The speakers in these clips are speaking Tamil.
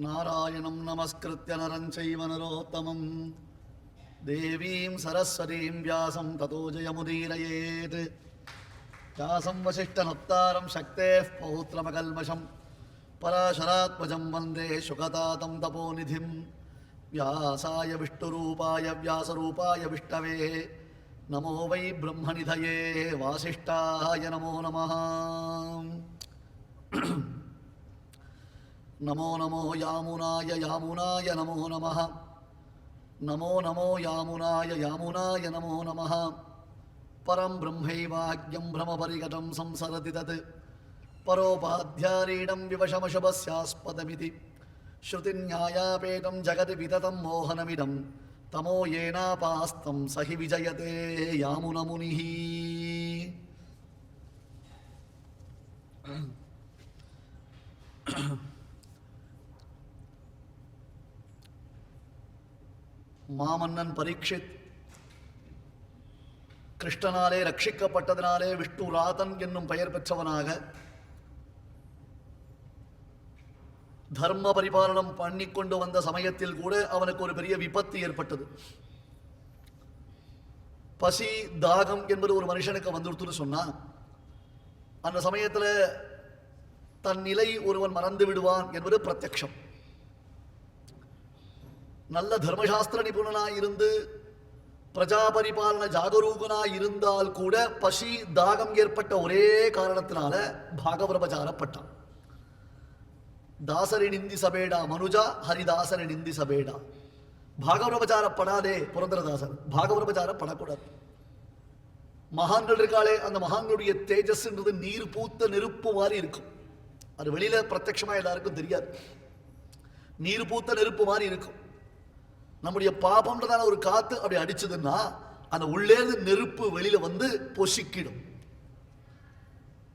நாராயணம் நமஸ்கிருத்திய நரஞ்சைவ நரோத்தமம் தேவீம் சரஸ்வதீம் வியாசம் ததோ ஜயமுதீரயேத் வியாசம் வசிஷ்டனப்தாரம் சக்தே பௌத்திரமகல்மஷம் பராசராத்மஜம் வந்தே சுகதாதம் தபோநிதிம் வியாசாய விஷ்ணுரூபாய வியாசரூபாய விஷ்ணவே நமோ வை பிரம்மநிதயே வாசிஷ்டாய நமோ நம नमः नमो नमो यामुनाय यामुनाय नमो नमः नमो नमो यामुनाय यामुनाय नमो नमः परं ब्रह्मैवाज्ञं भ्रमपरिगतं संसरति तत् परोपाध्यारीणं विवशमशुभस्यास्पदमिति श्रुतिन्यायापेतं जगति विततं मोहनमिदं तमो येनापास्तं स हि विजयते यामुनमुनिः மாமன்னன் பரீட்சித். கிருஷ்ணனாலே ரட்சிக்கப்பட்டதினாலே விஷ்ணு ராதன் என்னும் பெயர் பெற்றவனாக. தர்ம பரிபாலனம் பண்ணி கொண்டு வந்த சமயத்தில் கூட அவனுக்கு ஒரு பெரிய விபத்து ஏற்பட்டது. பசி தாகம் என்பது ஒரு மனுஷனுக்கு வந்துடுத்துன்னு சொன்னான் அந்த சமயத்தில் தன் நிலை ஒருவன் மறந்து விடுவான் என்பது பிரத்யக்ஷம். நல்ல தர்மசாஸ்திர நிபுணனாக இருந்து பிரஜா பரிபாலன இருந்தால் கூட பசி தாகம் ஏற்பட்ட ஒரே காரணத்தினால பாகவரபச்சாரப்பட்டான் தாசரி நிந்தி சபேடா மனுஜா ஹரிதாசரி நிந்தி சபேடா. பாகவரபச்சாரப்படாதே புரந்தரதாசன் பாகவரபச்சாரப்படக்கூடாது மகான்கள் இருக்காளே அந்த மகான்களுடைய தேஜஸ்ன்றது நீர் பூத்த நெருப்பு மாதிரி இருக்கும். அது வெளியில பிரத்யட்சமா எல்லாருக்கும் தெரியாது. நீர் பூத்த நெருப்பு மாதிரி இருக்கும். நம்முடைய பாபம்ன்றதான ஒரு காத்து அப்படி அடிச்சதுன்னா அந்த உள்ளேருந்து நெருப்பு வெளியில வந்து பொசிக்கிடும்.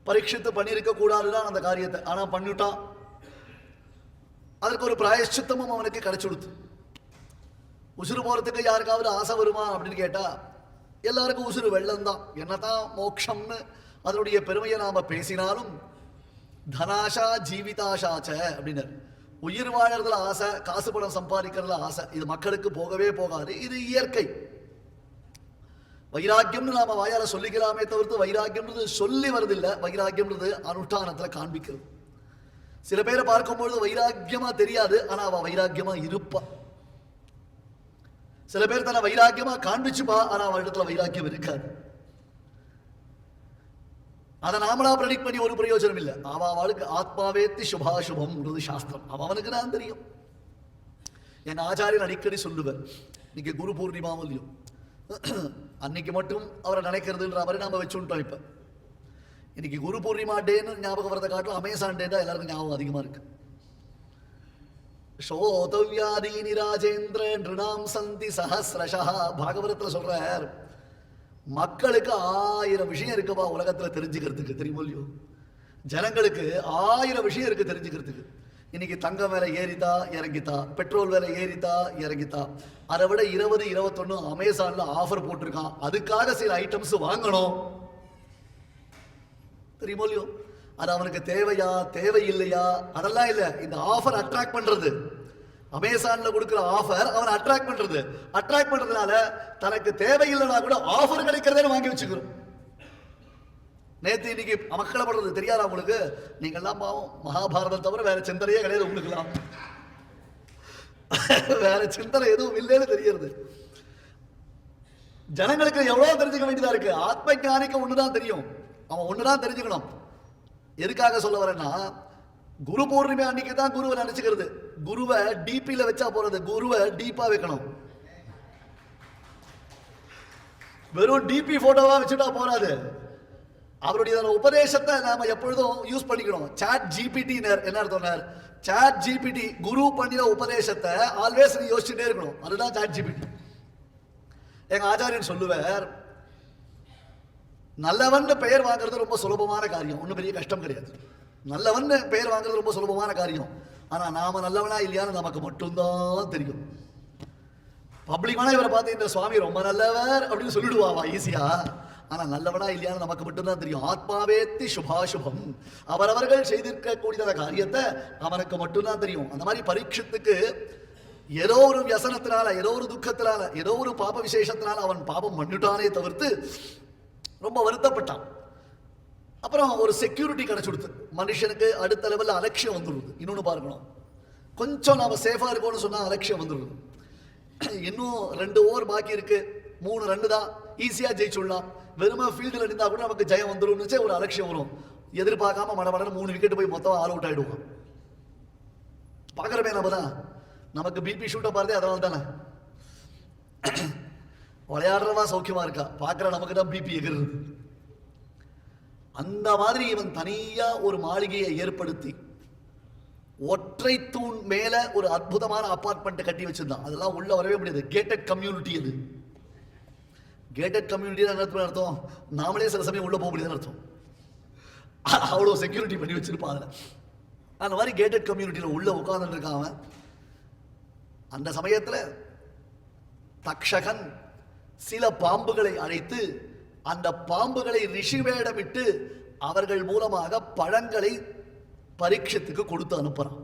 பரீட்சித்து பண்ணியிருக்க கூடாதுதான் அந்த காரியத்தை. ஆனா பண்ணிட்டான். அதற்கு ஒரு பிராயஷ்சித்தமும் அவனுக்கு கிடைச்சு கொடுத்து. உசுறு போறதுக்கு யாருக்காவது ஆசை வருமா அப்படின்னு கேட்டா எல்லாருக்கும் உசுறு வெள்ளம் தான் என்னதான் மோக்ஷம்னு அதனுடைய பெருமையை நாம பேசினாலும் தனாஷா ஜீவிதாஷாச்ச அப்படின்னாரு. உயிர் வாழறதுல ஆசை காசு பணம் சம்பாதிக்கிறதுல ஆசை. இது மக்களுக்கு போகவே போகாது. இது இயற்கை. வைராக்கியம்னு நாம வாயால சொல்லிக்கலாமே தவிர்த்து வைராக்கியம்ன்றது சொல்லி வருதில்லை வைராக்கியம்ன்றது அனுஷ்டானத்துல காண்பிக்கிறது. சில பேரை பார்க்கும்பொழுது வைராக்கியமா தெரியாது ஆனா அவ வைராக்கியமா இருப்பா. சில பேர் தன்னை வைராக்கியமா காண்பிச்சுப்பா ஆனா அவ இடத்துல வைராக்கியம் இருக்காது. அதை நாமளா ப்ரெடிக்ட் பண்ணி ஒரு பிரயோஜனம் இல்லை. அவன் அவளுக்கு ஆத்மாவேத்தி சுபாசுபம்ன்றது சாஸ்திரம். அவ அவனுக்கு தான் தெரியும். என் ஆச்சாரியன் அடிக்கடி சொல்லுவார் இன்னைக்கு குரு பூர்ணிமாவும் இல்லையோ? அன்னைக்கு மட்டும் அவரை நினைக்கிறதுன்ற மாதிரி நாம வச்சுட்டோம் இப்போ. இன்னைக்கு குரு பூர்ணிமா டேன்னு ஞாபகம் வரதை காட்டும் அமேசான் டே தான் எல்லாருக்கும் ஞாபகம் அதிகமாக இருக்கு. சோதவ்யாதீனி ராஜேந்திர நிருணாம் சந்தி சஹசிரஷா பாகவரத்தில் சொல்றார் மக்களுக்கு ஆயிரம் விஷயம் இருக்குப்பா உலகத்தில் தெரிஞ்சுக்கிறதுக்கு தெரியுமோ இல்லையோ? ஜனங்களுக்கு ஆயிரம் விஷயம் இருக்கு தெரிஞ்சுக்கிறதுக்கு. இன்னைக்கு தங்கம் விலை ஏறித்தா இறங்கித்தா பெட்ரோல் விலை ஏறித்தா இறங்கித்தா அதை விட இருபது இருபத்தொன்னு அமேசான்ல ஆஃபர் போட்டிருக்கான். அதுக்காக சில ஐட்டம்ஸ் வாங்கணும். தெரியுமோ இல்லையோ? அது அவனுக்கு தேவையா தேவையில்லையா? அதெல்லாம் இல்லை. இந்த ஆஃபர் அட்ராக்ட் பண்றது. அமேசான்ல கொடுக்குற ஆஃபர் அவனை அட்ராக்ட் பண்றது. அட்ராக்ட் பண்றதுனால தனக்கு தேவையில்லைனா கூட ஆஃபர் கிடைக்கிறதே வாங்கி வச்சுக்கிறோம். நேத்து இன்னைக்கு அமக்களப்படுறது தெரியாதா உங்களுக்கு? நீங்க எல்லாம் பாவம் மகாபாரதம் தவிர வேற சிந்தனையே கிடையாது உங்களுக்குலாம் வேற சிந்தனை எதுவும் இல்லைன்னு தெரியறது ஜனங்களுக்கு எவ்வளவு தெரிஞ்சுக்க வேண்டியதா இருக்கு. ஆத்ம ஞானிக்கு ஒண்ணுதான் தெரியும். அவன் ஒண்ணுதான் தெரிஞ்சுக்கணும். எதுக்காக சொல்ல வரேன்னா குரு பௌர்ணமி அன்னைக்கு தான் குருவை நினைச்சுக்கிறது. குருவை டிபியில் வச்சா போறது. குருவை டீப்பா வைக்கணும். வெறும் டிபி போட்டோவா வச்சுட்டா போறாது. அவருடைய உபதேசத்தை நாம எப்பொழுதும் யூஸ் பண்ணிக்கணும். சாட் ஜிபிடி என்ன அர்த்தம் சாட் ஜிபிடி குரு பண்ணின உபதேசத்தை ஆல்வேஸ் நீ யோசிச்சுட்டே இருக்கணும். அதுதான் சாட் ஜிபிடி எங்க ஆச்சாரியன் சொல்லுவார் நல்லவன் பெயர் வாங்குறது ரொம்ப சுலபமான காரியம். ஒன்றும் பெரிய கஷ்டம் கிடையாது. நல்லவன் பெயர் வாங்குறது ரொம்ப சுலபமான காரியம். ஆனால் நாம நல்லவனா இல்லையான்னு நமக்கு மட்டும்தான் தெரியும். பப்ளிக்கான இவரை பார்த்து இந்த சுவாமி ரொம்ப நல்லவர் அப்படின்னு சொல்லிடுவாவா ஈஸியா ஆனால் நல்லவனா இல்லையான்னு நமக்கு மட்டும்தான் தெரியும். ஆத்மாவேத்தி சுபாசுபம். அவரவர்கள் செய்திருக்கக்கூடிய காரியத்தை அவனுக்கு மட்டும்தான் தெரியும். அந்த மாதிரி பரீட்சத்துக்கு ஏதோ ஒரு வியசனத்தினால ஏதோ ஒரு துக்கத்தினால ஏதோ ஒரு பாப விசேஷத்தினால அவன் பாபம் பண்ணிட்டானே தவிர்த்து ரொம்ப வருத்தப்பட்டான். அப்புறம் ஒரு செக்யூரிட்டி கிடைச்சி கொடுத்து மனுஷனுக்கு அடுத்த லெவலில் அலட்சியம் வந்துடுது இன்னொன்று பார்க்கணும். கொஞ்சம் நாம் சேஃபாக இருக்கோம்னு சொன்னால் அலட்சியம் வந்துடுது இன்னும் ரெண்டு ஓவர் பாக்கி இருக்கு. மூணு ரெண்டு தான். ஈஸியாக ஜெயிச்சுடலாம் வெறும ஃபீல்டில் இருந்தால் கூட நமக்கு ஜெயம் வந்துடும் ஒரு அலட்சியம் வரும். எதிர்பார்க்காம மடமடன்னு மூணு விக்கெட் போய் மொத்தம் ஆல் அவுட் ஆயிடுவோம். பார்க்குறமே நம்ம தான். நமக்கு பிபி ஷூட்டை பார்த்தே அதனால தானே. விளையாடுறவா சௌக்கியமாக இருக்கா? பார்க்குற நமக்கு தான் பிபி எகிறது அந்த மாதிரி இவன் தனியா ஒரு மாளிகையை ஏற்படுத்தி ஒற்றை தூண் மேல ஒரு அற்புதமான அபார்ட்மெண்ட் கட்டி வச்சிருந்தான். அதெல்லாம் உள்ள வரவே முடியாது. கேட்டட் கம்யூனிட்டி அது கேட்டட் கம்யூனிட்டி அர்த்தம்? அர்த்தம் நாமளே சில சமயம் உள்ள போக முடியாதுன்னு அர்த்தம். அவ்வளோ செக்யூரிட்டி பண்ணி வச்சிருப்பான் அந்த மாதிரி கேட்டட் கம்யூனிட்டியில் உள்ள உட்கார்ந்துட்டு அவன். அந்த சமயத்தில் தக்ஷகன் சில பாம்புகளை அழைத்து அந்த பாம்புகளை ரிஷி வேடமிட்டு அவர்கள் மூலமாக பழங்களை பரீட்சத்துக்கு கொடுத்து அனுப்புறான்.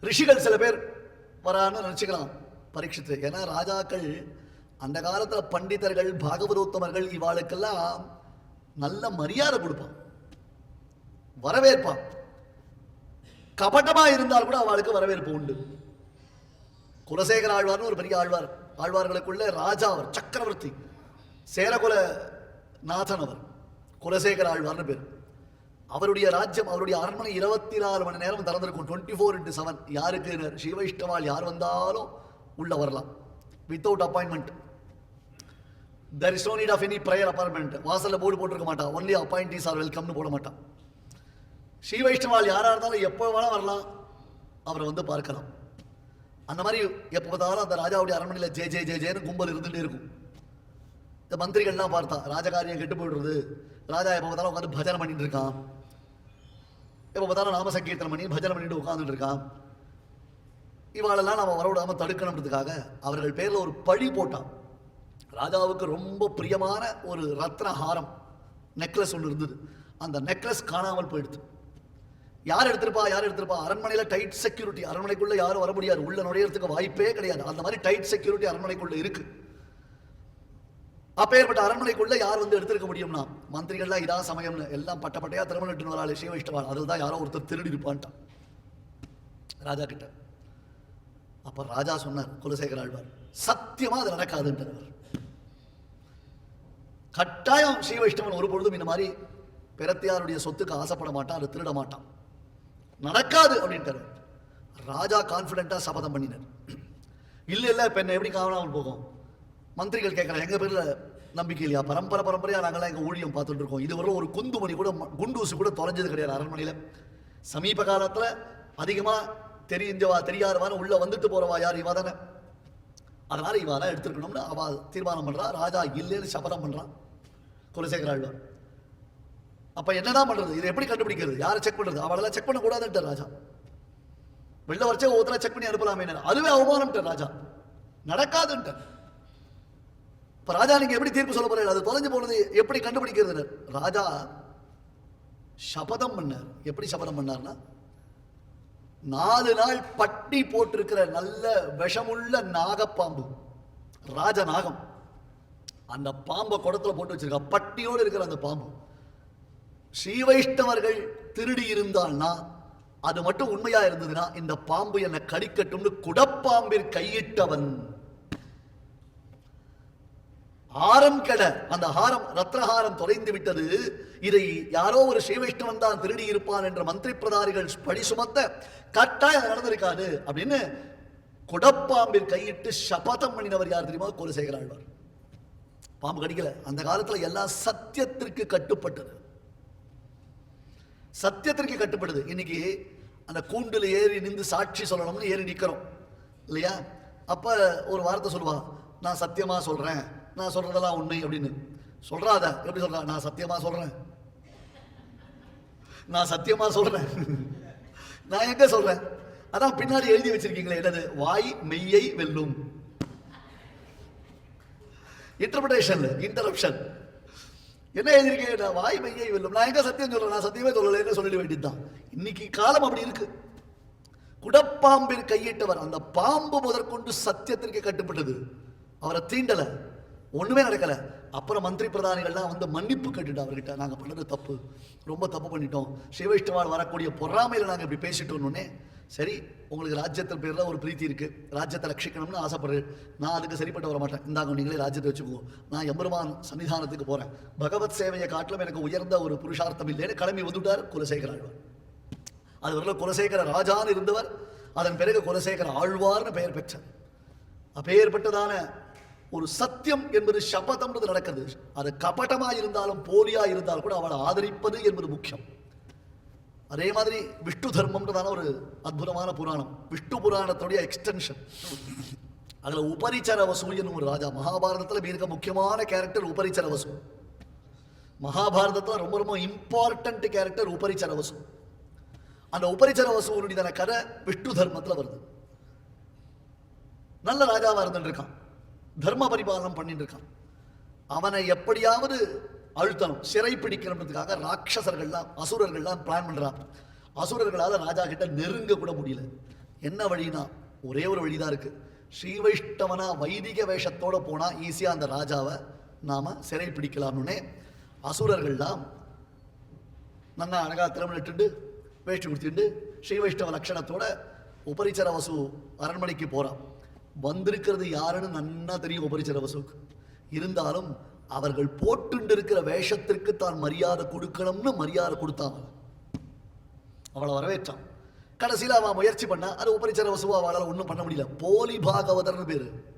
ரிஷிகள் சில பேர் வரான்னு நினச்சிக்கலாம் பரீட்சித்து. ஏன்னா ராஜாக்கள் அந்த காலத்துல பண்டிதர்கள் பாகவதோத்தமர்கள் இவாளுக்கெல்லாம் நல்ல மரியாதை கொடுப்பான். வரவேற்பான். கபட்டமா இருந்தால் கூட அவளுக்கு வரவேற்பு உண்டு. குலசேகர ஆழ்வார்னு ஒரு பெரிய ஆழ்வார். ஆழ்வார்களுக்குள்ள ராஜா அவர் சக்கரவர்த்தி. சேரகுல நாதன் அவர் குலசேகர ஆழ்வார்னு பேர். அவருடைய ராஜ்யம் அவருடைய அரண்மனை இருபத்தி நாலு மணி நேரம் திறந்திருக்கும். டுவெண்ட்டி ஃபோர் இன்ட்டு செவன் யாருக்கு ஸ்ரீவைஷ்ணவால் யார் வந்தாலும் உள்ள வரலாம். Without appointment there is no need of any prior appointment வாசல்ல போர்டு போட்டிருக்க மாட்டான் ஒன்லி அப்பாயின்டீஸ் ஆர் வெல்கம்னு போட மாட்டான் ஸ்ரீ வைஷ்ணவால் யாராக இருந்தாலும் எப்போ வேணால் வரலாம். அவரை வந்து பார்க்கலாம். அந்த மாதிரி எப்போ பார்த்தாலும் அந்த ராஜாவுடைய அரண்மனையில் ஜே ஜே ஜே ஜேன்னு கும்பல் இருந்துகிட்டே இருக்கும். இந்த மந்திரிகள்லாம் பார்த்தா ராஜகாரியம் கெட்டு போயிடுறது. ராஜா எப்போ பார்த்தாலும் உட்காந்து பஜனை பண்ணிட்டு இருக்கான். எப்போ பார்த்தாலும் நாம சங்கீர்த்தனம் பண்ணி பஜனை பண்ணிட்டு உட்காந்துட்டு இருக்கான். இவாளெல்லாம் நம்ம வரவிடாமல் தடுக்கணுன்றதுக்காக அவர்கள் பேரில் ஒரு பழி போட்டான். ராஜாவுக்கு ரொம்ப பிரியமான ஒரு ரத்ன ஹாரம் நெக்லஸ் ஒன்று இருந்தது. அந்த நெக்லஸ் காணாமல் போயிடுது. யார் எடுத்திருப்பா யார் எடுத்திருப்பா? அரண்மனையில் டைட் செக்யூரிட்டி அரண்மனைக்குள்ளே யாரும் வர முடியாது. உள்ள நுழையிறதுக்கு வாய்ப்பே கிடையாது. அந்த மாதிரி டைட் செக்யூரிட்டி அரண்மனைக்குள்ளே இருக்குது அப்பேற்பட்ட அரண்மனைக்குள்ள யார் வந்து எடுத்திருக்க முடியும்னா மந்திரிகள்லாம் இதான் சமயம்னு எல்லாம் பட்டப்பட்டையா திருமணம் திருமணட்டு வராள் சிவ அதில் தான் யாரோ ஒருத்தர் திருடி இருப்பான்ட்டான் ராஜா கிட்ட. அப்ப ராஜா சொன்னார் குலசேகர் ஆழ்வார் சத்தியமா அது நடக்காதுன்றவர். கட்டாயம் ஸ்ரீ வைஷ்ணவன் ஒரு பொழுதும் இந்த மாதிரி பிறத்தியாருடைய சொத்துக்கு ஆசைப்பட மாட்டான் அதை திருட மாட்டான். நடக்காது அப்படின்ட்டார். ராஜா கான்ஃபிடென்ட்டாக சபதம் பண்ணினார். இல்லை இல்லை இப்போ என்ன எப்படி காணாமல் போகும்? மந்திரிகள் கேட்கறாங்க எங்க பேர்ல நம்பிக்கை இல்லையா? பரம்பரை பரம்பரையா நாங்கெல்லாம் எங்க ஊழியம் பார்த்துட்டு இருக்கோம். இதுவரை ஒரு குந்துமணி கூட ம- குண்டூசி கூட தொலைஞ்சது கிடையாது அரண்மனையில. சமீப காலத்துல அதிகமா தெரிஞ்சவா தெரியாதவான உள்ள வந்துட்டு போறவா யார்? இவா தானே. அதனால இவாதான் எடுத்துருக்கணும்னு அவ தீர்மானம் பண்றா. ராஜா இல்லைன்னு சபதம் பண்றான் குலசேகர ஆழ்வார். அப்ப என்னதான் பண்றது? இதை எப்படி கண்டுபிடிக்கிறது? யாரை செக் பண்றது? அவளெல்லாம் செக் பண்ணக்கூடாதுன்ட்டு ராஜா. வெளில வரைச்சா ஒருத்தர செக் பண்ணி அனுப்பலாமே அதுவே அவமானம்ட்டார் ராஜா. நடக்காதுன்ட்டு இப்போ ராஜா நீங்கள் எப்படி தீர்ப்பு சொல்ல போறீங்க அது தொலைஞ்சு போனது எப்படி கண்டுபிடிக்கிறது? ராஜா சபதம் பண்ணார். எப்படி சபதம் பண்ணார்னா நாலு நாள் பட்டி போட்டிருக்கிற நல்ல விஷமுள்ள நாகப்பாம்பு. ராஜ நாகம். அந்த பாம்பை குடத்தில் போட்டு வச்சிருக்கா பட்டியோடு இருக்கிற அந்த பாம்பு. ஸ்ரீ வைஷ்ணவர்கள் திருடி இருந்தால்னா அது மட்டும் உண்மையா இருந்ததுன்னா இந்த பாம்பு என்னை கடிக்கட்டும்னு குடப்பாம்பில் கையிட்டவன். ஆரம் கெட அந்த ஹாரம் ரத்னஹாரம் தொலைந்து விட்டது. இதை யாரோ ஒரு ஸ்ரீவைஷ்ணவன் தான் திருடி இருப்பான் என்ற மந்திரி பிரதாரிகள் படி சுமத்த கட்டாயம் நடந்திருக்காது அப்படின்னு குடப்பாம்பில் கையிட்டு சபதம் பண்ணினவர் யார் தெரியுமா? குலசேகர ஆழ்வார் பாம்பு கடிக்கல. அந்த காலத்தில் எல்லாம் சத்தியத்திற்கு கட்டுப்பட்டது. சத்தியத்திற்கு கட்டுப்படுது இன்னைக்கு அந்த கூண்டில் ஏறி நின்று சாட்சி சொல்லணும்னு ஏறி நிற்கிறோம் இல்லையா? அப்போ ஒரு வார்த்தை சொல்லுவா நான் சத்தியமாக சொல்கிறேன் நான் சொல்றதெல்லாம் உண்மை அப்படின்னு. சொல்றாத. எப்படி சொல்றா? நான் சத்தியமா சொல்றேன். நான் சத்தியமா சொல்றேன். நான் எங்க சொல்றேன்? அதான் பின்னாடி எழுதி வச்சிருக்கீங்களே என்னது? வாய் மெய்யை வெல்லும். இன்டர்பிரேஷன் இன்டரப்ஷன் என்ன எழுதியிருக்கேன் வாய் மெய்யை வெல்லும். நான் எங்க சத்தியம் சொல்றேன்? நான் சத்தியமே சொல்லலைன்னு சொல்லிட வேண்டியதுதான்? இன்னைக்கு காலம் அப்படி இருக்கு. குடப்பாம்பில் கையிட்டவர் அந்த பாம்பு முதற்கொண்டு சத்தியத்திற்கு கட்டுப்பட்டது. அவரை தீண்டலை. ஒன்றுமே நடக்கல. அப்புறம் மந்திரி பிரதானிகள்லாம் வந்து மன்னிப்பு கேட்டுட்டு அவர்கிட்ட நாங்கள் பண்ணது தப்பு. ரொம்ப தப்பு பண்ணிட்டோம். சிவவிஷ்ணுவால் வரக்கூடிய பொறாமையில் நாங்கள் இப்படி பேசிட்டோம்னு சரி உங்களுக்கு ராஜ்யத்தில் பேரில் ஒரு பிரீத்தி இருக்கு. ராஜ்யத்தை ரட்சிக்கணும்னு ஆசைப்படுறேன் நான் அதுக்கு சரிப்பட்டு வர மாட்டேன். இந்தாங்க நீங்களே ராஜ்யத்தை வச்சுக்குவோம் நான் எம்பெருமான் சன்னிதானத்துக்கு போகிறேன் பகவத் சேவையை காட்டிலும் எனக்கு உயர்ந்த ஒரு புருஷார்த்தம் இல்லைன்னு கிளம்பி வந்துட்டார் குலசேகர ஆழ்வார். அது வரல குலசேகர ராஜான்னு இருந்தவர் அதன் பிறகு குலசேகர ஆழ்வார்னு பெயர் பெற்றார். அப்பேற்பட்டதான ஒரு சத்தியம் என்பது சபதம்ன்றது நடக்குது அது கபடமா இருந்தாலும் போலியா இருந்தால் கூட அவளை ஆதரிப்பது என்பது முக்கியம். அதே மாதிரி விஷ்ணு தர்மம்ன்றதான ஒரு அற்புதமான புராணம். விஷ்ணு புராணத்துடைய எக்ஸ்டென்ஷன் அதில் உபரிச்சர வசூலின்னு ஒரு ராஜா. மகாபாரதத்துல மிக முக்கியமான கேரக்டர் உபரிச்சர வசூல் மகாபாரதத்துல ரொம்ப ரொம்ப இம்பார்ட்டன்ட் கேரக்டர் உபரிச்சர வசூ அந்த உபரிச்சர வசூலுடைய கதை விஷ்ணு தர்மத்துல வருது. நல்ல ராஜாவாக இருந்துட்டு இருக்கான். தர்ம பரிபாலனம் பண்ணிட்டு இருக்கான் அவனை எப்படியாவது அழுத்தணும் சிறை பிடிக்கணுன்றதுக்காக ராட்சசர்கள்லாம் அசுரர்கள்லாம் பிளான் பண்ணுறான் அசுரர்களால் ராஜா கிட்ட நெருங்க கூட முடியல. என்ன வழினா ஒரே ஒரு வழிதான் இருக்கு. ஸ்ரீ வைஷ்ணவனா வைதிக வேஷத்தோடு போனால் ஈஸியாக அந்த ராஜாவை நாம் சிறை பிடிக்கலாம்னு அசுரர்கள்லாம் நல்லா அழகாக திருமணிட்டு வேஷ்டி கொடுத்துட்டு ஸ்ரீ வைஷ்ணவ லட்சணத்தோட உபரிச்சர வசு அரண்மனைக்கு போகிறான் வந்திருக்கிறது யாருன்னு நன்னா தெரியும் உபரிச்சர வசுக்கு இருந்தாலும் அவர்கள் போட்டுண்டு இருக்கிற வேஷத்திற்கு தான் மரியாதை கொடுக்கணும்னு மரியாதை கொடுத்தாங்க. அவளை வரவேற்றான். கடைசியில் அவன் முயற்சி பண்ண அது உபரிச்சர வசுவா அவளால் ஒன்றும் பண்ண முடியல. போலி பாகவதர்னு பேரு.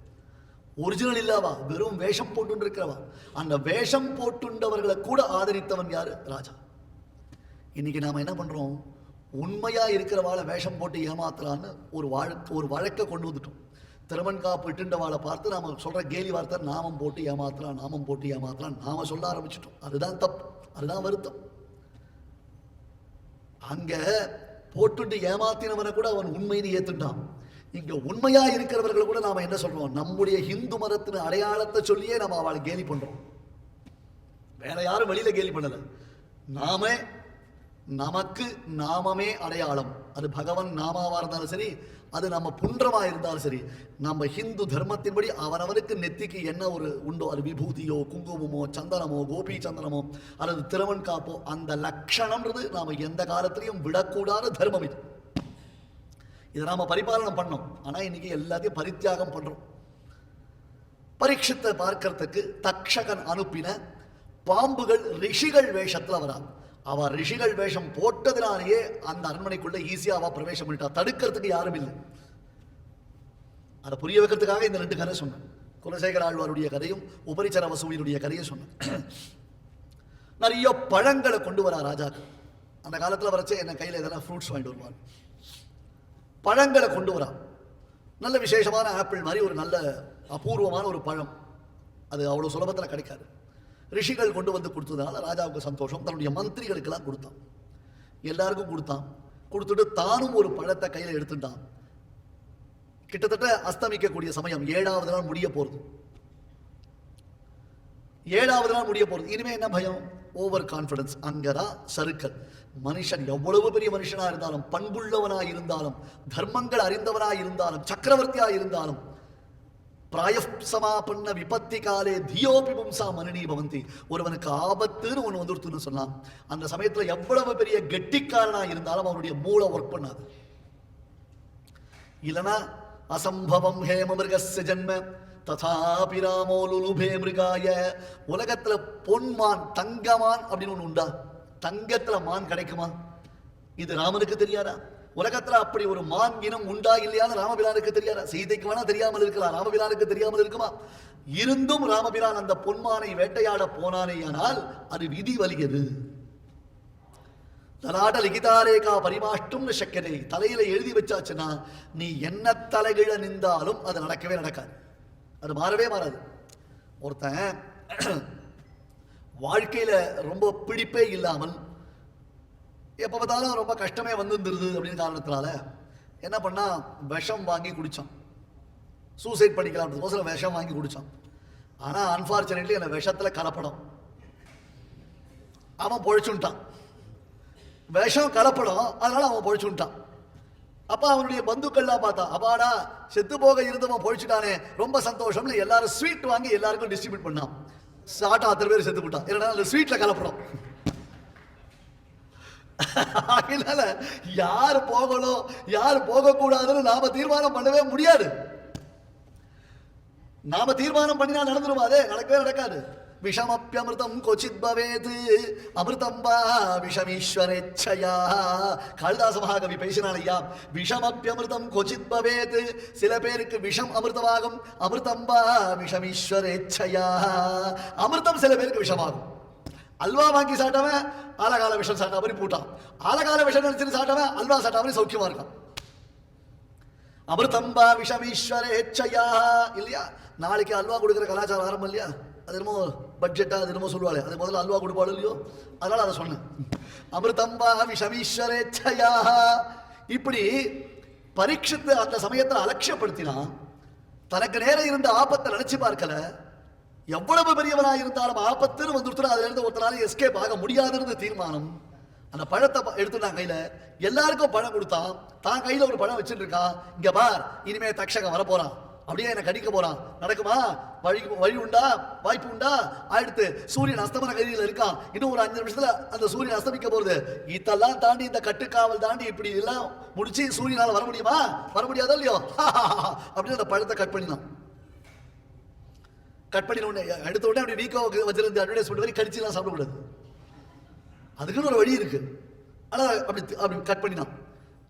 ஒரிஜினல் இல்லாவா? வெறும் வேஷம் போட்டுண்டு இருக்கிறவா அந்த வேஷம் போட்டுண்டவர்களை கூட ஆதரித்தவன் யாரு? ராஜா. இன்னைக்கு நாம என்ன பண்றோம்? உண்மையா இருக்கிறவாளை வேஷம் போட்டு ஏமாத்துறான்னு ஒரு வழக்கு ஒரு வழக்கை கொண்டு வந்துட்டோம். திருமன்காப்பு இட்டுண்டவாளை பார்த்து நாம சொல்ற கேலி வார்த்தை நாமம் போட்டு ஏமாத்தலாம் நாமம் போட்டு ஏமாத்தலாம் நாம சொல்ல ஆரம்பிச்சிட்டோம். அதுதான் தப்பு. அதுதான் வருத்தம். அங்க போட்டுட்டு ஏமாத்தினவனை கூட அவன் உண்மைன்னு ஏத்துட்டான். இங்க உண்மையா இருக்கிறவர்களை கூட நாம என்ன சொல்றோம்? நம்முடைய ஹிந்து மதத்தின் அடையாளத்தை சொல்லியே நம்ம அவளை கேலி பண்றோம். வேற யாரும் வெளியில கேலி பண்ணல. நாம நமக்கு நாமமே அடையாளம். அது பகவன் நாமாவா இருந்தாலும் சரி அது நம்ம புன்றமாக இருந்தாலும் சரி நம்ம ஹிந்து தர்மத்தின்படி அவனவனுக்கு நெத்திக்கு என்ன ஒரு உண்டோ? அது விபூதியோ குங்குமமோ சந்தனமோ கோபி சந்தனமோ அல்லது திருவன் காப்போ அந்த லட்சணம்ன்றது நாம எந்த காலத்திலையும் விடக்கூடாத தர்மம் இது. இதை நாம பரிபாலனம் பண்ணோம். ஆனா இன்னைக்கு எல்லாத்தையும் பரித்தியாகம் பண்றோம். பரீட்சித்தை பார்க்கறதுக்கு தக்ஷகன் அனுப்பின பாம்புகள் ரிஷிகள் வேஷத்தில் வரா அவள் ரிஷிகள் வேஷம் போட்டதினாலேயே அந்த அரண்மனைக்குள்ளே ஈஸியாக அவள் பிரவேசம் பண்ணிட்டா. தடுக்கிறதுக்கு யாரும் இல்லை. அதை புரிய வைக்கிறதுக்காக இந்த ரெண்டு கதை சொன்னேன். குலசேகர ஆழ்வாருடைய கதையும் உபரிச்சர வசூலினுடைய கதையும் சொன்னேன். நிறைய பழங்களை கொண்டு வரா ராஜா அந்த காலத்தில் வரைச்சே என்ன கையில் எதனா ஃப்ரூட்ஸ் வாங்கிட்டு வருவார் பழங்களை கொண்டு வரா. நல்ல விசேஷமான ஆப்பிள் மாதிரி ஒரு நல்ல அபூர்வமான ஒரு பழம். அது அவ்வளோ சுலபத்தில் கிடைக்காது. ரிஷிகள் கொண்டு வந்து கொடுத்ததுனால ராஜாவுக்கு சந்தோஷம். தன்னுடைய மந்திரிகளுக்கெல்லாம் கொடுத்தான். எல்லாருக்கும் கொடுத்தான். கொடுத்துட்டு தானும் ஒரு பழத்தை கையில் எடுத்துட்டான். கிட்டத்தட்ட அஸ்தமிக்கக்கூடிய சமயம். ஏழாவது நாள் முடிய போகிறது ஏழாவது நாள் முடிய போகிறது இனிமே என்ன பயம்? ஓவர் கான்ஃபிடன்ஸ் அங்கதான் சருக்கல் மனுஷன் எவ்வளவு பெரிய மனுஷனாக இருந்தாலும் பண்புள்ளவனா இருந்தாலும் தர்மங்கள் அறிந்தவனா இருந்தாலும் சக்கரவர்த்தியாக இருந்தாலும் பிராயசமாபண்ண விபத்தி காலே தியோபி பும்சா மனநீ பவந்தி ஒருவனுக்கு ஆபத்துன்னு ஒன்று வந்துருத்துன்னு சொன்னான் அந்த சமயத்தில் எவ்வளவு பெரிய கெட்டிக்காரனாக இருந்தாலும் அவனுடைய மூளை ஒர்க் பண்ணாது இல்லைனா அசம்பவம் ஹேம மிருகஸ்ய ஜென்ம ததாபி ராமோ லுலுபே மிருகாய உலகத்துல பொன்மான் தங்கமான் அப்படின்னு ஒன்று உண்டா தங்கத்துல மான் கிடைக்குமா இது ராமனுக்கு தெரியாதா உலகத்துல அப்படி ஒரு மான் இனம் உண்டா இல்லையான்னு ராமபிரானுக்கு தெரியாத? சீதைக்கு வேணா தெரியாமல் இருக்கலாம். ராமபிரானுக்கு தெரியாமல் இருக்குமா? இருந்தும் ராமபிரான் அந்த பொன்மானை வேட்டையாட போனானேயானால் அது விதி வலியது. தலாட லிகிதாரேகா பரிமாஷ்டும் சக்கரே தலையில எழுதி வச்சாச்சுன்னா நீ என்ன தலைகிழ நின்றாலும் அது நடக்கவே நடக்காது. அது மாறவே மாறாது. ஒருத்தன் வாழ்க்கையில ரொம்ப பிடிப்பே இல்லாமல் எப்போ பார்த்தாலும் ரொம்ப கஷ்டமே வந்துருந்துருது அப்படின்னு காரணத்தினால என்ன பண்ணா விஷம் வாங்கி குடித்தான் சூசைட் பண்ணிக்கலாம் விஷம் வாங்கி குடித்தான் ஆனால் அன்ஃபார்ச்சுனேட்லி அந்த விஷத்தில் கலப்படம். அவன் பொழைச்சுட்டான். விஷம் கலப்படம் அதனால அவன் பொழைச்சுட்டான். அப்போ அவனுடைய பந்துக்கள்லாம் பார்த்தா அப்பாடா செத்து போக இருந்தவன் பொழைச்சிட்டானே ரொம்ப சந்தோஷம்னு எல்லாரும் ஸ்வீட் வாங்கி எல்லாருக்கும் டிஸ்ட்ரிபியூட் பண்ணான். சாட்டா அத்தனை பேர் செத்து போட்டான். ஏன்னா அந்த ஸ்வீட்டில் கலப்படம். அதனால யார் போகணும் யார் போகக்கூடாதுன்னு நாம தீர்மானம் பண்ணவே முடியாது. நாம தீர்மானம் பண்ணினா நடந்துருமா அதே? நடக்கவே நடக்காது. விஷமப்பியமிருதம் கொச்சித் பவேத் அமிர்தம் வா விஷமீஸ்வரேச்சையா காளிதாச மகாகவி பேசினான் ஐயா விஷமப்பியமிருதம் கொச்சித் பவேத் சில பேருக்கு விஷம் அமிர்தமாகும் அமிர்தம் வா விஷமீஸ்வரேச்சையா அமிர்தம் சில பேருக்கு விஷமாகும். அல்வா வாங்கி சாப்பிட்டவன் ஆலகால விஷம் சாப்பிட்ட மாதிரி பூட்டான். ஆலகால விஷம் நினைச்சு சாப்பிட்டவன் அல்வா சாப்பிட்ட மாதிரி சௌக்கியமா இருக்கான். அமிர்தம்பா விஷமீஸ்வரேச்சையா இல்லையா? நாளைக்கு அல்வா கொடுக்குற கலாச்சாரம் ஆரம்பம் இல்லையா? அது என்னமோ பட்ஜெட்டா அது என்னமோ சொல்லுவாளே. அது முதல்ல அல்வா கொடுப்பாள் இல்லையோ? அதனால அதை சொன்னேன். அமிர்தம்பா விஷமீஸ்வரேச்சையா இப்படி பரீட்சித்து அந்த சமயத்தை அலட்சியப்படுத்தினான் தனக்கு நேரம் இருந்த ஆபத்தை நினைச்சு பார்க்கல எவ்வளவு பெரியவனாக இருந்தாலும் ஆபத்துன்னு வந்து அதுல இருந்து ஒருத்தனால எஸ்கேப் ஆக முடியாதுன்னு தீர்மானம். அந்த பழத்தை ப- எடுத்துட்டான் கையில எல்லாருக்கும் பழம் கொடுத்தான் தான் கையில ஒரு பழம் வச்சுட்டு இருக்கான் இங்க பார் இனிமே தக்ஷகம் வரப்போறான். அப்படியே என்ன கடிக்க போறான். நடக்குமா? வழி வழி உண்டா? வாய்ப்பு உண்டா? அடுத்து சூரியன் அஸ்தமன கைதியில் இருக்கான். இன்னும் ஒரு அஞ்சு நிமிஷத்துல அந்த சூரியன் அஸ்தமிக்க போறது இதெல்லாம் தாண்டி இந்த கட்டுக்காவல் தாண்டி இப்படி எல்லாம் முடிச்சு சூரியனால வர முடியுமா? வர முடியாதோ இல்லையோ? அப்படின்னு அந்த பழத்தை கட் பண்ணினான் கட் பண்ணி உடனே எடுத்த உடனே அப்படி வீக்காக வச்சிருந்து அட்வர்டைஸ்மெண்ட் மாதிரி கடிச்சுலாம் சாப்பிடக்கூடாது. அதுக்குன்னு ஒரு வழி இருக்கு. ஆனால் அப்படி அப்படி கட் பண்ணினான்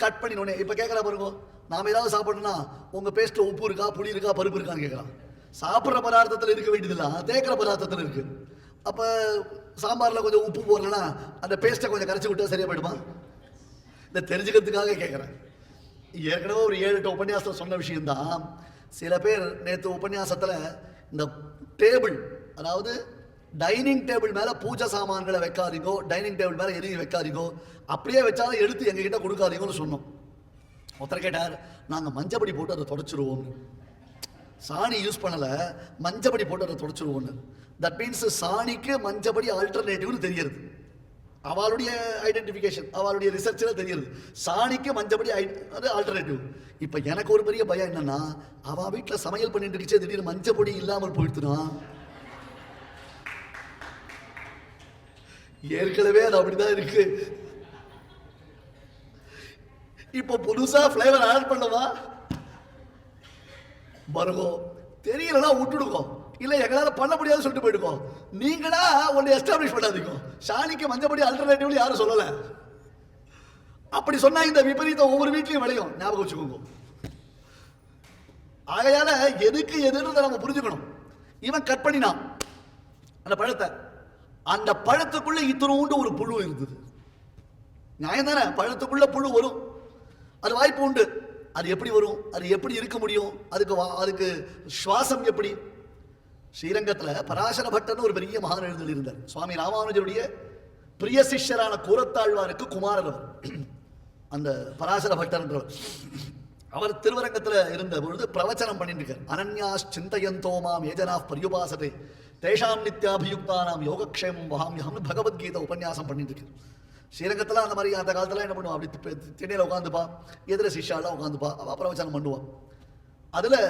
கட் பண்ணின உடனே இப்போ கேட்குறா பாருங்க நாம் ஏதாவது சாப்பிடணும்னா உங்கள் பேஸ்ட்டில் உப்பு இருக்கா புளி இருக்கா பருப்பு இருக்கான்னு கேட்குறான் சாப்பிட்ற பதார்த்தத்தில் இருக்க வேண்டியதில்ல தேக்கிற பதார்த்தத்தில் இருக்கு. அப்போ சாம்பாரில் கொஞ்சம் உப்பு போடலன்னா அந்த பேஸ்ட்டை கொஞ்சம் கரைச்சி விட்டா சரியாக போயிடுமா? இதை தெரிஞ்சுக்கிறதுக்காக கேட்குறேன் ஏற்கனவே ஒரு ஏழு எட்டு உபன்யாசத்தில் சொன்ன விஷயம்தான். சில பேர் நேற்று உபன்யாசத்தில் இந்த டேபிள் அதாவது டைனிங் டேபிள் மேலே பூஜை சாமான்களை வைக்காதீங்கோ டைனிங் டேபிள் மேலே எதுவும் வைக்காதீங்கோ அப்படியே வச்சாலும் எடுத்து எங்ககிட்ட கொடுக்காதீங்கன்னு சொன்னோம். ஒருத்தர் கேட்டார் நாங்கள் மஞ்சப்படி போட்டு அதை தொடச்சிருவோம்னு. சாணி யூஸ் பண்ணலை மஞ்சப்படி போட்டு அதை தொடச்சிருவோம்னு. தட் மீன்ஸ் சாணிக்கு மஞ்சப்படி ஆல்டர்னேட்டிவ்னு தெரியறது அவளுடைய ஐடென்டிஃபிகேஷன் அவளுடைய ரிசர்ச்சில் தெரியுது. சாணிக்கு மஞ்சப்படி ஐ- அது ஆல்டர்னேட்டிவ் இப்போ எனக்கு ஒரு பெரிய பயம் என்னன்னா அவ வீட்டில் சமையல் பண்ணிட்டு இருந்துச்சு திடீர்னு மஞ்சப்பொடி இல்லாமல் போயிடுத்துனா ஏற்கனவே அது அப்படிதான் இருக்கு. இப்போ புதுசாக ஃப்ளேவர் ஆட் பண்ணவா? வருகோ தெரியலன்னா விட்டுடுக்கோ இல்லை எங்களால் பண்ண முடியாதுன்னு சொல்லிட்டு போயிடுவோம் நீங்களா ஒன்று எஸ்டாப்ளிஷ் பண்ணாதீங்க. ஷாலிக்கு மஞ்சப்படி அல்டர்னேட்டிவ்ல யாரும் சொல்லலை. அப்படி சொன்னால் இந்த விபரீதம் ஒவ்வொரு வீட்லையும் விளையும். ஞாபகம் வச்சுக்கோங்க. ஆகையால எதுக்கு எதுன்றதை நம்ம புரிஞ்சுக்கணும். இவன் கட் பண்ணினான். அந்த பழத்தை. அந்த பழத்துக்குள்ள இத்தனோண்டு ஒரு புழு இருந்தது. நியாயம் தானே பழத்துக்குள்ள புழு வரும். அது வாய்ப்பு உண்டு. அது எப்படி வரும்? அது எப்படி இருக்க முடியும்? அதுக்கு வா- அதுக்கு சுவாசம் எப்படி? ஸ்ரீரங்கத்தில் பராசர பட்டர்னு ஒரு பெரிய மகான் எழுந்திருந்தார் சுவாமி ராமானுஜருடைய பிரிய சிஷ்யரான கூரத்தாழ்வாருக்கு குமாரர் அவர். அந்த பராசர பட்டர்ன்றவர் அவர் திருவரங்கத்தில் இருந்த பொழுது பிரவச்சனம் பண்ணிட்டு இருக்கார் அனன்யாஸ் சிந்தையந்தோமாம் ஏஜனா பரியுபாசதே தேஷாம் நித்யாபியுக்தானாம் யோகக்ஷேமம் வகாமியாம்னு பகவத்கீதை உபன்யாசம் பண்ணிட்டு இருக்கார் ஸ்ரீரங்கத்தில் அந்த மாதிரி அந்த காலத்தில் என்ன பண்ணுவான் அப்படி திண்ணையில் உட்காந்துப்பா எதிர சிஷ்யாலாம் உட்காந்துப்பா அவள் பிரவச்சனம் பண்ணுவான் அதில்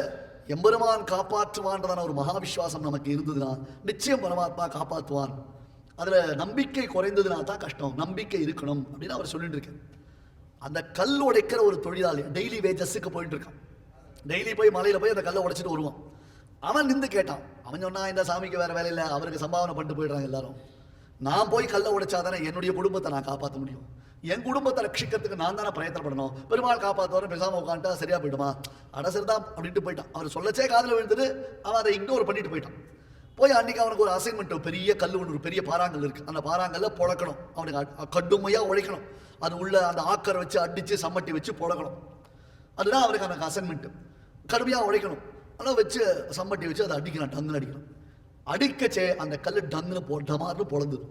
எம்பெருமான் காப்பாற்றுவான்றதான ஒரு மகாவிஸ்வாசம் நமக்கு இருந்ததுன்னா நிச்சயம் பரமாத்மா காப்பாற்றுவான் அதில் நம்பிக்கை குறைந்ததுனா தான் கஷ்டம். நம்பிக்கை இருக்கணும் அப்படின்னு அவர் சொல்லிட்டு இருக்கேன் அந்த கல் உடைக்கிற ஒரு தொழிலாளி டெய்லி வேஜஸுக்கு போயிட்டு இருக்கான் டெய்லி போய் மலையில் போய் அந்த கல்லை உடைச்சிட்டு வருவான். அவன் நின்று கேட்டான். அவன் சொன்னா இந்த சாமிக்கு வேற வேலையில் அவருக்கு சம்பாவனை பண்ணிட்டு போயிடுறாங்க எல்லாரும். நான் போய் கல்லை உடைச்சாதானே என்னுடைய குடும்பத்தை நான் காப்பாற்ற முடியும். என் குடும்பத்தை ரட்சிக்கிறதுக்கு நான் தானே பிரயத்தனப்படணும். பெருமாள் காப்பாற்றுவாரு பேசாமல் உட்காந்துட்டா சரியாக போயிடுமா? அடசர் தான் அப்படின்ட்டு போயிட்டான். அவர் சொல்லச்சே காதில் விழுந்துட்டு அவன் அதை இக்னோர் பண்ணிட்டு போயிட்டான். போய் அன்றைக்கி அவனுக்கு ஒரு அசைன்மெண்ட் பெரிய கல் ஒன்று ஒரு பெரிய பாறாங்கல் இருக்குது அந்த பாறாங்கல்ல புழக்கணும். அவனுக்கு கடுமையாக உழைக்கணும். அது உள்ள அந்த ஆக்கரை வச்சு அடித்து சம்மட்டி வச்சு புழக்கணும். அதுதான் அவருக்கு அந்த அசைன்மெண்ட்டு கடுமையாக உழைக்கணும். ஆனால் வச்சு சம்மட்டி வச்சு அதை அடிக்கணும் டங்குன்னு அடிக்கணும் அடிக்கச்சே அந்த கல் டங்குன்னு போட்ட மாதிரி பொழந்தது.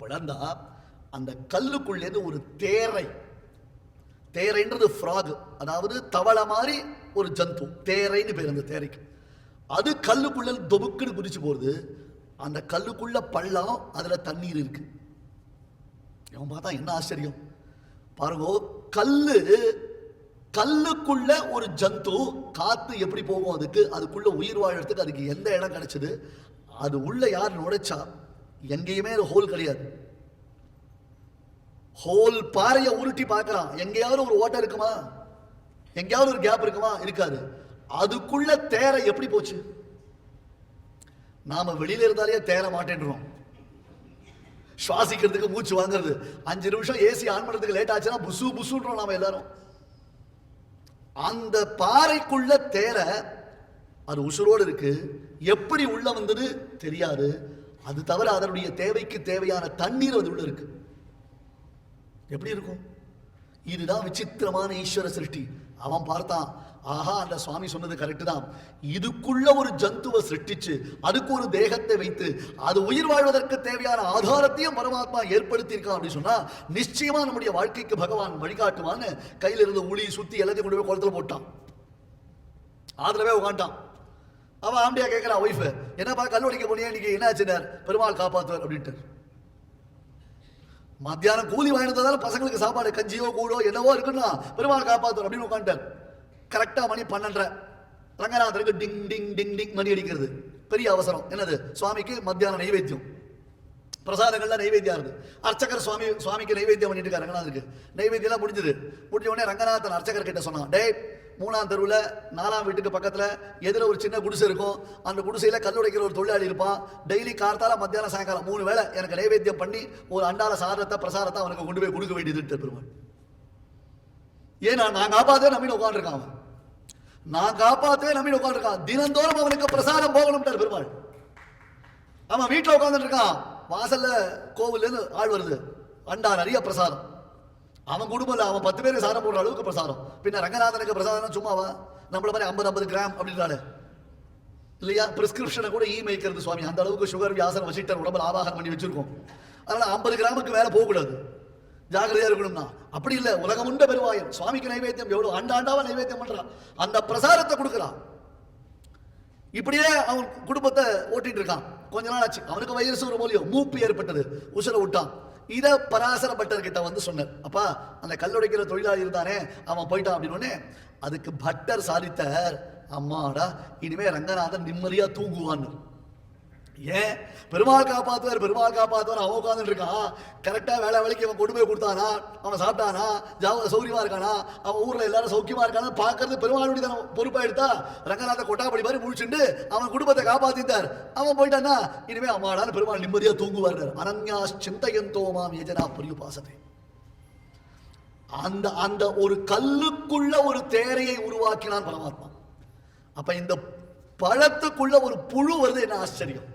பிளந்தா அந்த கல்லுக்குள்ளேருந்து ஒரு தேரை. தேரைன்றது ஃப்ராக். அதாவது தவளை மாதிரி ஒரு ஜந்து. தேரைன்னு பேர் அந்த தேரைக்கு. அது கல்லுக்குள்ள தொபுக்குன்னு குதிச்சு போகுது. அந்த கல்லுக்குள்ள பள்ளம் அதில் தண்ணீர் இருக்கு. இவன் பார்த்தா என்ன ஆச்சரியம்? பாருங்க கல்லு கல்லுக்குள்ள ஒரு ஜந்து காத்து எப்படி போகும் அதுக்கு? அதுக்குள்ள உயிர் வாழறதுக்கு அதுக்கு எந்த இடம் கிடைச்சது? அது உள்ள யார் நுழைச்சா? எங்கேயுமே அது ஹோல் கிடையாது. ஹோல் பாறையை உருட்டி பார்க்கறான் எங்கேயாவது ஒரு ஓட்டை இருக்குமா? எங்கேயாவது ஒரு கேப் இருக்குமா? இருக்காது. அதுக்குள்ள தேர எப்படி போச்சு? நாம வெளியில இருந்தாலே தேர மாட்டேன்றோம். சுவாசிக்கிறதுக்கு மூச்சு வாங்குறது. அஞ்சு நிமிஷம் ஏசி ஆன் பண்றதுக்கு லேட் ஆச்சுன்னா புசு புசுன்றோம் நாம எல்லாரும். அந்த பாறைக்குள்ள தேர அது உசுரோடு இருக்கு. எப்படி உள்ள வந்தது? தெரியாது. அது தவிர அதனுடைய தேவைக்கு தேவையான தண்ணீர் அது உள்ள இருக்கு. எப்படி இருக்கும்? இதுதான் விசித்திரமான ஈஸ்வர சிருஷ்டி. அவன் பார்த்தான் ஆஹா அந்த சுவாமி சொன்னது கரெக்டு தான். இதுக்குள்ள ஒரு ஜந்துவை சிருஷ்டிச்சு அதுக்கு ஒரு தேகத்தை வைத்து அது உயிர் வாழ்வதற்கு தேவையான ஆதாரத்தையும் பரமாத்மா ஏற்படுத்தியிருக்கான். அப்படின்னு சொன்னா நிச்சயமா நம்முடைய வாழ்க்கைக்கு பகவான் வழிகாட்டுவான்னு கையில இருந்து உளி சுத்தி எல்லாத்தையும் கொண்டு போய் குளத்துல போட்டான். ஆதரவே உட்காண்டான் அவன் ஆம்பியா கேட்கிறான் ஒய்ஃப் என்னப்பா கல்லூரிக்கு போனியா? இன்னைக்கு என்ன ஆச்சுனார் பெருமாள் காப்பாத்துவார் அப்படின்ட்டு மத்தியானம் கூலி வாங்கினதால பசங்களுக்கு சாப்பாடு கஞ்சியோ கூடோ என்னவோ இருக்குன்னா பெருமாள் காப்பாத்துவார் அப்படின்னு உட்காந்துட்டார். கரெக்டா மணி பன்னெண்டரை. ரங்கநாதருக்கு டிங் டிங் டிங் டிங் மணி அடிக்கிறது. பெரிய அவசரம். என்னது? சுவாமிக்கு மத்தியானம் நைவேத்தியம். பிரசாதங்கள்லாம் நைவேத்தியம் இருக்கு. அர்ச்சகர் சுவாமி சுவாமிக்கு நைவேத்தியம் பண்ணிட்டு இருக்காரு ரங்கநாதருக்கு. நைவேத்தியம்லாம் முடிஞ்சது. முடிஞ்ச உடனே ரங்கநாதன் அர்ச்சகர் கிட்ட சொன்னான் டே மூணாம் தெருவில் நாலாம் வீட்டுக்கு பக்கத்தில் எதிர ஒரு சின்ன குடிசை இருக்கும். அந்த குடிசையில் கல் உடைக்கிற ஒரு தொழிலாளி இருப்பான். டெய்லி கார்த்தால மத்தியானம் சாயங்காலம் மூணு வேளை எனக்கு நைவேத்தியம் பண்ணி ஒரு அண்டால சாதத்தை பிரசாரத்தை அவனுக்கு கொண்டு போய் கொடுக்க வேண்டியது பெருமாள். ஏன்னா நான் காப்பாத்தே நம்பின்னு உட்காந்துருக்கான் அவன். நான் காப்பாத்தே நம்பின்னு உட்காந்துருக்கான் தினந்தோறும் அவனுக்கு பிரசாதம் போகணும்ட்டார் பெருமாள். அவன் வீட்டில் உட்காந்துட்டு இருக்கான். வாசல்ல கோவில்ல ஆள் வருது. அண்டா நிறைய பிரசாதம். அவன் குடும்பம் இல்லை அவன் பத்து பேருக்கு சாதம் போடுற அளவுக்கு பிரசாதம். பின்ன ரங்கநாதனுக்கு பிரசாதம் சும்மாவா? நம்மள மாதிரி ஐம்பது ஐம்பது கிராம் அப்படின்றாரு இல்லையா? பிரிஸ்கிரிப்ஷனை கூட இ மேய்க்கிறது சுவாமி. அந்த அளவுக்கு சுகர் வியாசனம் வச்சுட்டு உடம்புல ஆவாகனம் பண்ணி வச்சிருக்கோம். அதனால ஐம்பது கிராமுக்கு வேலை போகக்கூடாது. ஜாகிரதையா இருக்கணும்னா. அப்படி இல்லை. உலகம் உண்ட பெருவாயம் சுவாமிக்கு நைவேத்தியம் எவ்வளோ ஆண்டு ஆண்டாவா நைவேத்தியம் பண்றான் அந்த பிரசாரத்தை கொடுக்குறான் இப்படியே அவன் குடும்பத்தை ஓட்டிட்டு இருக்கான். கொஞ்ச நாள் ஆச்சு. அவனுக்கு வயசு ஒரு மூலியம் மூப்பு ஏற்பட்டது. உசுர விட்டான். இத பராசர பட்டர் கிட்ட வந்து சொன்னார். அப்பா அந்த கல்லுடைக்கிற தொழிலாளி இருந்தானே அவன் போயிட்டான் அப்படின்னு அதுக்கு பட்டர் சாதித்தார். அம்மாடா இனிமே ரங்கநாதன் நிம்மதியா தூங்குவான்னு. ஏன் பெருமாள் காப்பாத்துவார் பெருமாள் காப்பாத்துவார் அவன் உட்காந்துட்டு இருக்கான் கரெக்டா வேலை வேலைக்கு அவன் கொண்டு போய் கொடுத்தானா? அவன் சாப்பிட்டானா? ஜாவ சௌரியமா இருக்கானா? அவன் ஊர்ல எல்லாரும் சௌக்கியமா இருக்கானா? பாக்குறது பெருமாளுடைய தான பொறுப்பா எடுத்தா ரங்கநாத கொட்டாப்படி மாதிரி முடிச்சுட்டு அவன் குடும்பத்தை காப்பாத்திட்டார். அவன் போயிட்டான்னா இனிமே அம்மாடான பெருமாள் நிம்மதியா தூங்குவார் அனன்யா சிந்தையந்தோமாம் எஜனா புரிய பாசத்தை. அந்த அந்த ஒரு கல்லுக்குள்ள ஒரு தேரையை உருவாக்கினான் பரமாத்மா. அப்ப இந்த பழத்துக்குள்ள ஒரு புழு வருது என்ன ஆச்சரியம்?